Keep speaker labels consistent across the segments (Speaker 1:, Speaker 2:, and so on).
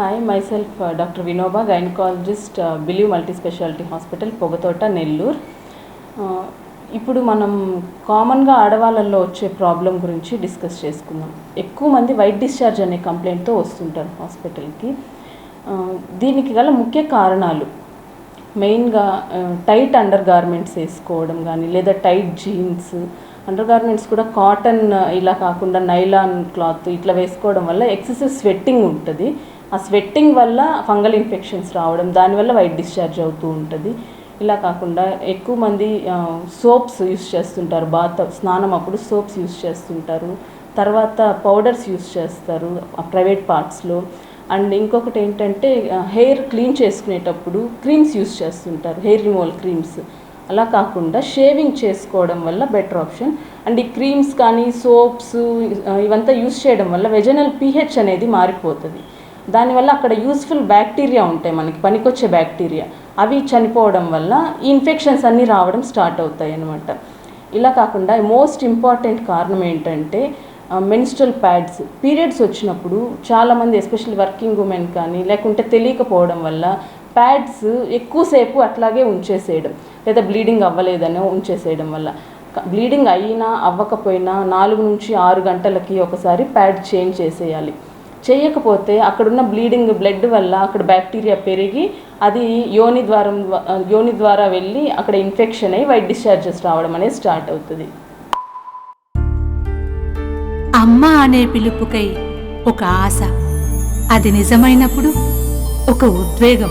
Speaker 1: Hi myself doctor Vinoba gynaecologist Believe multi speciality hospital Pogathota Nellore ఇప్పుడు మనం కామన్గా ఆడవాళ్ళల్లో వచ్చే ప్రాబ్లం గురించి డిస్కస్ చేసుకుందాం. ఎక్కువ మంది వైట్ డిశ్చార్జ్ అనే కంప్లైంట్తో వస్తుంటారు హాస్పిటల్కి uh, దీనికి గల ముఖ్య కారణాలు. మెయిన్గా టైట్ అండర్ గార్మెంట్స్ వేసుకోవడం కానీ లేదా టైట్ జీన్స్ అండర్ గార్మెంట్స్ కూడా కాటన్ uh, ఇలా కాకుండా నైలాన్ క్లాత్ ఇట్లా వేసుకోవడం వల్ల ఎక్సెసివ్ స్వెట్టింగ్ ఉంటుంది. ఆ స్వెట్టింగ్ వల్ల ఫంగల్ ఇన్ఫెక్షన్స్ రావడం దానివల్ల వైట్ డిశ్చార్జ్ అవుతూ ఉంటుంది. ఇలా కాకుండా ఎక్కువ మంది సోప్స్ యూస్ చేస్తుంటారు. బాత్ స్నానం అప్పుడు సోప్స్ యూస్ చేస్తుంటారు. తర్వాత పౌడర్స్ యూస్ చేస్తారు ప్రైవేట్ పార్ట్స్లో అండ్ ఇంకొకటి ఏంటంటే హెయిర్ క్లీన్ చేసుకునేటప్పుడు క్రీమ్స్ యూస్ చేస్తుంటారు. హెయిర్ రిమూవల్ క్రీమ్స్ అలా కాకుండా షేవింగ్ చేసుకోవడం వల్ల బెటర్ ఆప్షన్. అండ్ ఈ క్రీమ్స్ కానీ సోప్స్ ఇవంతా యూస్ చేయడం వల్ల వెజనల్ పీహెచ్ అనేది మారిపోతుంది. దానివల్ల అక్కడ యూస్ఫుల్ బ్యాక్టీరియా ఉంటాయి మనకి పనికొచ్చే బ్యాక్టీరియా. అవి చనిపోవడం వల్ల ఈ ఇన్ఫెక్షన్స్ అన్నీ రావడం స్టార్ట్ అవుతాయి అన్నమాట. ఇలా కాకుండా మోస్ట్ ఇంపార్టెంట్ కారణం ఏంటంటే మెన్స్ట్రల్ ప్యాడ్స్. పీరియడ్స్ వచ్చినప్పుడు చాలామంది ఎస్పెషల్లీ వర్కింగ్ ఉమెన్ కానీ లేకుంటే తెలియకపోవడం వల్ల ప్యాడ్స్ ఎక్కువసేపు అట్లాగే ఉంచేసేయడం. లేదా బ్లీడింగ్ అవ్వలేదనో ఉంచేసేయడం వల్ల. బ్లీడింగ్ అయినా అవ్వకపోయినా నాలుగు నుంచి ఆరు గంటలకి ఒకసారి ప్యాడ్ చేంజ్ చేసేయాలి. చేయకపోతే అక్కడున్న బ్లీడింగ్ బ్లడ్ వల్ల అక్కడ బ్యాక్టీరియా పెరిగి అది యోని ద్వారం యోని ద్వారా వెళ్ళి అక్కడ ఇన్ఫెక్షన్ అయ్యి వైట్ డిశ్చార్జెస్ రావడం అనేది స్టార్ట్ అవుతుంది.
Speaker 2: అమ్మ అనే పిలుపుకై ఒక ఆశ. అది నిజమైనప్పుడు ఒక ఉద్వేగం.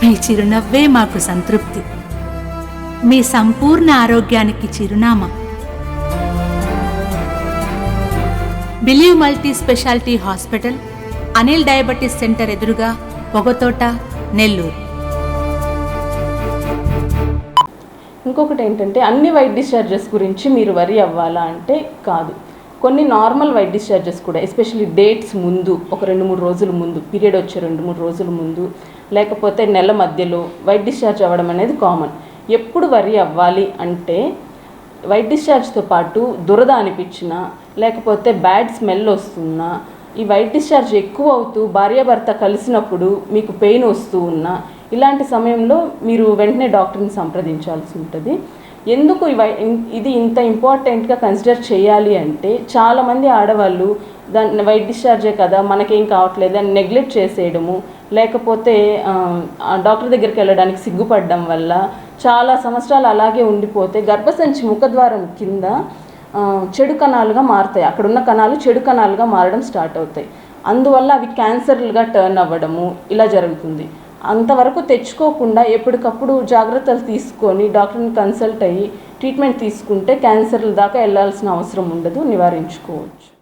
Speaker 2: మీ చిరునవ్వే మాకు సంతృప్తి. మీ సంపూర్ణ ఆరోగ్యానికి చిరునామా. Believe multi speciality hospital Anil diabetes centre ఎదురుగా పొగతోట నెల్లూరు.
Speaker 1: ఇంకొకటి ఏంటంటే అన్ని వైట్ డిశ్చార్జెస్ గురించి మీరు వరి అవ్వాలా అంటే కాదు. కొన్ని నార్మల్ వైట్ డిశ్చార్జెస్ కూడా ఎస్పెషల్లీ డేట్స్ ముందు ఒక రెండు మూడు రోజుల ముందు పీరియడ్ వచ్చే రెండు మూడు రోజుల ముందు లేకపోతే నెల మధ్యలో వైట్ డిశ్చార్జ్ అవ్వడం అనేది కామన్ ఎప్పుడు వరి అవ్వాలి అంటే వైట్ డిశ్చార్జ్తో పాటు దురద అనిపించినా లేకపోతే బ్యాడ్ స్మెల్ వస్తున్నా ఈ వైట్ డిశ్చార్జ్ ఎక్కువ అవుతూ భార్యాభర్త కలిసినప్పుడు మీకు పెయిన్ వస్తూ ఉన్నా ఇలాంటి సమయంలో మీరు వెంటనే డాక్టర్ని సంప్రదించాల్సి ఉంటుంది. ఎందుకు ఈ వై ఇది ఇంత ఇంపార్టెంట్గా కన్సిడర్ చేయాలి అంటే చాలామంది ఆడవాళ్ళు దాన్ని వైట్ డిశ్చార్జే కదా మనకేం కావట్లేదు అని నెగ్లెక్ట్ చేసేయడము లేకపోతే డాక్టర్ దగ్గరికి వెళ్ళడానికి సిగ్గుపడడం వల్ల చాలా సంవత్సరాలు అలాగే ఉండిపోతే గర్భసంచి ముఖద్వారం కింద చెడు కణాలుగా మారుతాయి. అక్కడ ఉన్న కణాలు చెడు కణాలుగా మారడం స్టార్ట్ అవుతాయి. అందువల్ల అవి క్యాన్సర్లుగా టర్న్ అవ్వడము ఇలా జరుగుతుంది. అంతవరకు తెచ్చుకోకుండా ఎప్పటికప్పుడు జాగ్రత్తలు తీసుకొని డాక్టర్ని కన్సల్ట్ అయ్యి ట్రీట్మెంట్ తీసుకుంటే క్యాన్సర్ల దాకా వెళ్ళాల్సిన అవసరం ఉండదు నివారించుకోవచ్చు.